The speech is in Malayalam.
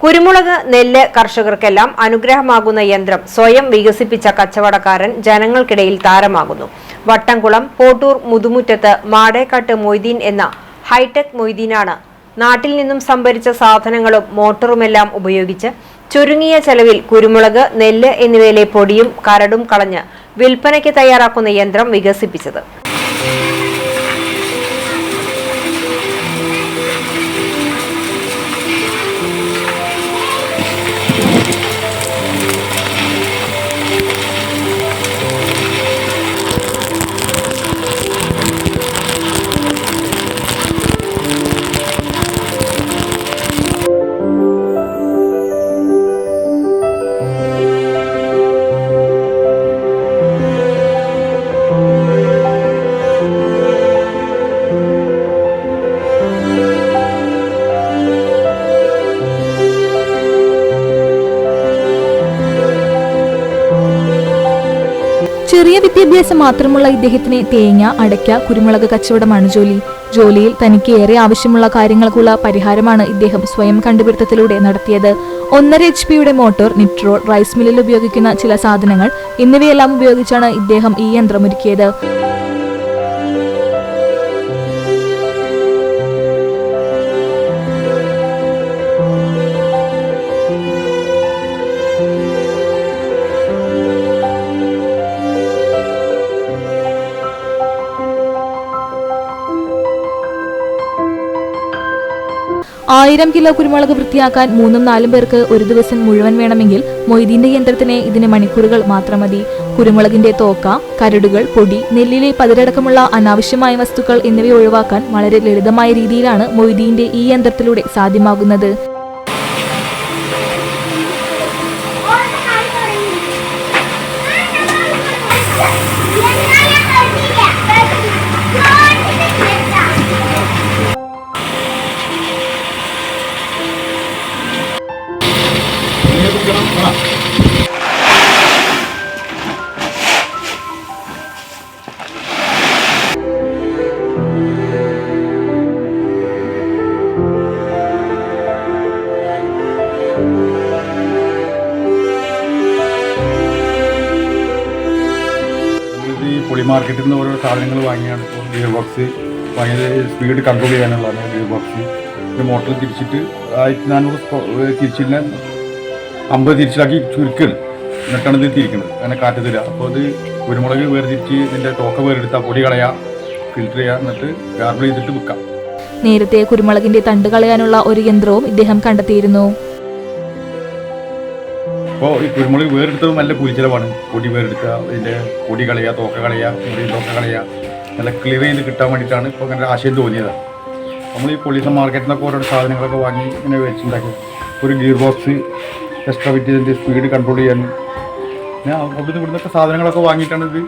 കുരുമുളക് നെല്ല് കർഷകർക്കെല്ലാം അനുഗ്രഹമാകുന്ന യന്ത്രം സ്വയം വികസിപ്പിച്ച കച്ചവടക്കാരൻ ജനങ്ങൾക്കിടയിൽ താരമാകുന്നു. വട്ടംകുളം പോട്ടൂർ മുതുമുറ്റത്ത് മാടേക്കാട്ട് മൊയ്തീൻ എന്ന ഹൈടെക് മൊയ്തീനാണ് നാട്ടിൽ നിന്നും സംഭരിച്ച സാധനങ്ങളും മോട്ടറുമെല്ലാം ഉപയോഗിച്ച് ചുരുങ്ങിയ ചെലവിൽ കുരുമുളക് നെല്ല് എന്നിവയിലെ പൊടിയും കരടും കളഞ്ഞ് വിൽപ്പനയ്ക്ക് തയ്യാറാക്കുന്ന യന്ത്രം വികസിപ്പിച്ചത്. ചെറിയ വിദ്യാഭ്യാസം മാത്രമുള്ള ഇദ്ദേഹത്തിന് തേങ്ങ അടയ്ക്ക കുരുമുളക് കച്ചവടമാണ് ജോലി. ജോലിയിൽ തനിക്ക് ഏറെ ആവശ്യമുള്ള കാര്യങ്ങൾക്കുള്ള പരിഹാരമാണ് ഇദ്ദേഹം സ്വയം കണ്ടുപിടുത്തത്തിലൂടെ നടത്തിയത്. ഒന്നര എച്ച് പിയുടെ മോട്ടോർ നിട്രോൾ റൈസ് മില്ലിൽ ഉപയോഗിക്കുന്ന ചില സാധനങ്ങൾ എന്നിവയെല്ലാം ഉപയോഗിച്ചാണ് ഇദ്ദേഹം ഈ യന്ത്രമൊരുക്കിയത് ആയിരം കിലോ കുരുമുളക് വൃത്തിയാക്കാൻ മൂന്നും നാലും പേർക്ക് ഒരു ദിവസം മുഴുവൻ വേണമെങ്കിൽ മൊയ്തീന്റെ യന്ത്രത്തിന് ഇതിന് മണിക്കൂറുകൾ മാത്രം മതി. കുരുമുളകിന്റെ തോക്ക കരടുകൾ പൊടി നെല്ലിലെ പതിരടക്കമുള്ള അനാവശ്യമായ വസ്തുക്കൾ എന്നിവ ഒഴിവാക്കാൻ വളരെ ലളിതമായ രീതിയിലാണ് മൊയ്തീന്റെ ഈ യന്ത്രത്തിലൂടെ സാധ്യമാകുന്നത്. പൊളി മാർക്കറ്റിൽ നിന്ന് ഓരോ സാധനങ്ങൾ വാങ്ങിയാണ്. ഇപ്പോൾ ഗിയർ ബോക്സ് ഭയങ്കര സ്പീഡ് കൺട്രോൾ ചെയ്യാനുള്ളതാണ് ഗിയർ ബോക്സ് മോട്ടർ തിരിച്ചിട്ട് ആയിരത്തി നാനൂറ് തിരിച്ചിട്ട് അമ്പത് തിരിച്ചിലാക്കി ചുരുക്കാണ് എന്നിട്ടാണ് ഇത് തിരിക്കുന്നത് അങ്ങനെ കാറ്റ് തരിക. അപ്പോൾ ഇത് കുരുമുളക് വേർതിരിച്ച് ഇതിന്റെ തോക്ക വേറെടുത്താൽ പൊടി കളയാം ഫിൽറ്റർ ചെയ്യുക എന്നിട്ട് ഗാർബിൾ ചെയ്തിട്ട് വിൽക്കാം. നേരത്തെ കുരുമുളകിന്റെ തണ്ട് കളയാനുള്ള ഒരു യന്ത്രവും ഇദ്ദേഹം കണ്ടെത്തിയിരുന്നു. അപ്പോൾ ഈ കുരുമുളക് വേറെടുത്തത് നല്ല കൂലിച്ചിലവാണ് പൊടി വേറെടുക്കുക ഇതിന്റെ പൊടി കളയുക തോക്ക കളയുക മുടി തോക്ക കളയുക നല്ല ക്ലിയർ ചെയ്ത് കിട്ടാൻ വേണ്ടിയിട്ടാണ് ഇപ്പോൾ അങ്ങനെ ആശയം തോന്നിയത്. നമ്മൾ ഈ പൊളിസ മാർക്കറ്റിൽ നിന്നൊക്കെ ഓരോ സാധനങ്ങളൊക്കെ വാങ്ങി ഇങ്ങനെ വെച്ചിട്ടുണ്ടാക്കി ഒരു ഗിയർ ബോക്സ് എക്സ്ട്രാ വിറ്റ് ഇതിന്റെ സ്പീഡ് കൺട്രോൾ ചെയ്യാനും ഞാൻ അവിടുന്ന് ഇവിടുന്നൊക്കെ സാധനങ്ങളൊക്കെ വാങ്ങിയിട്ടാണ് ഇത്